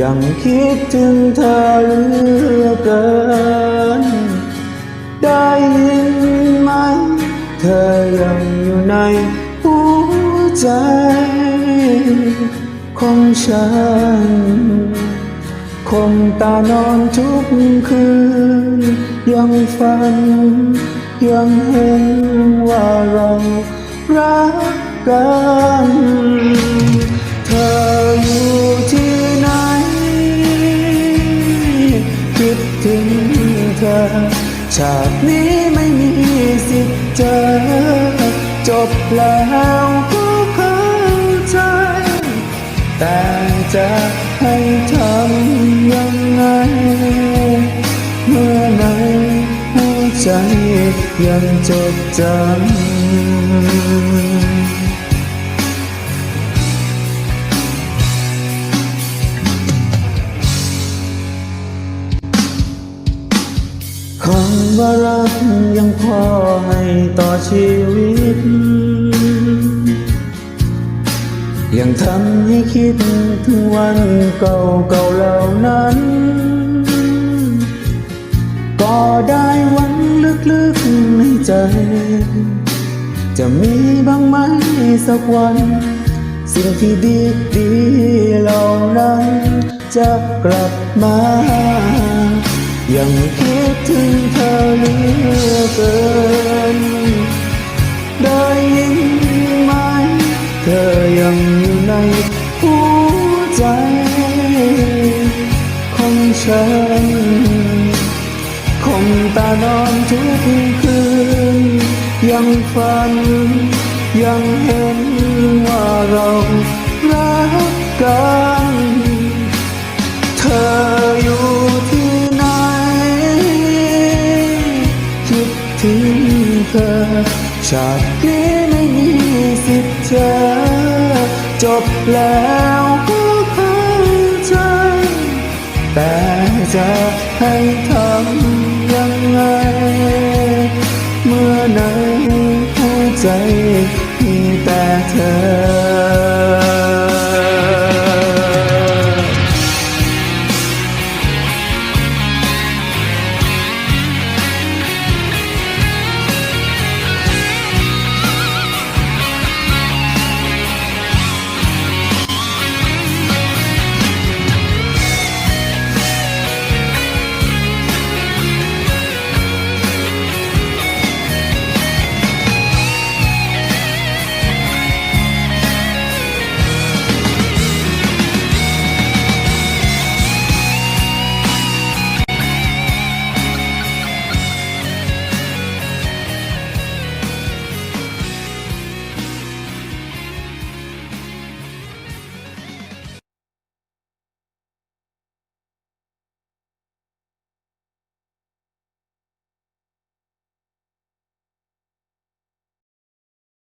ยังคิดถึงเธอเหลือเกิน ได้ยินไหม เธอยังอยู่ในหัวใจ ของฉัน คงตานอนทุกคืน ยังฝัน ยังเห็นว่าเรารักกัน บแล้วก็เข้าใจ แต่จะให้ทำยังไง เมื่อในหัวใจยังจดจำคำว่ารักยังพอให้ต่อชีวิต ยังทำให้คิดถึงวันเก่าๆเหล่านั้น ก็ได้วังลึกๆในใจ จะมีบ้างไหมสักวัน สิ่งที่ดีดีๆเหล่านั้น จะกลับมา ยังคิดถึงเธอเหลือเกิน นคงตานอนทุกคืน ยังฝัน ยังเห็นว่าเรารักกัน เธออยู่ที่ไหน คิดถึงเธอชาตินี้ไม่มีสิทธิ์เจอจบแล้ว จะให้ทำยังไง เมื่อในหัวใจมีแต่เธอ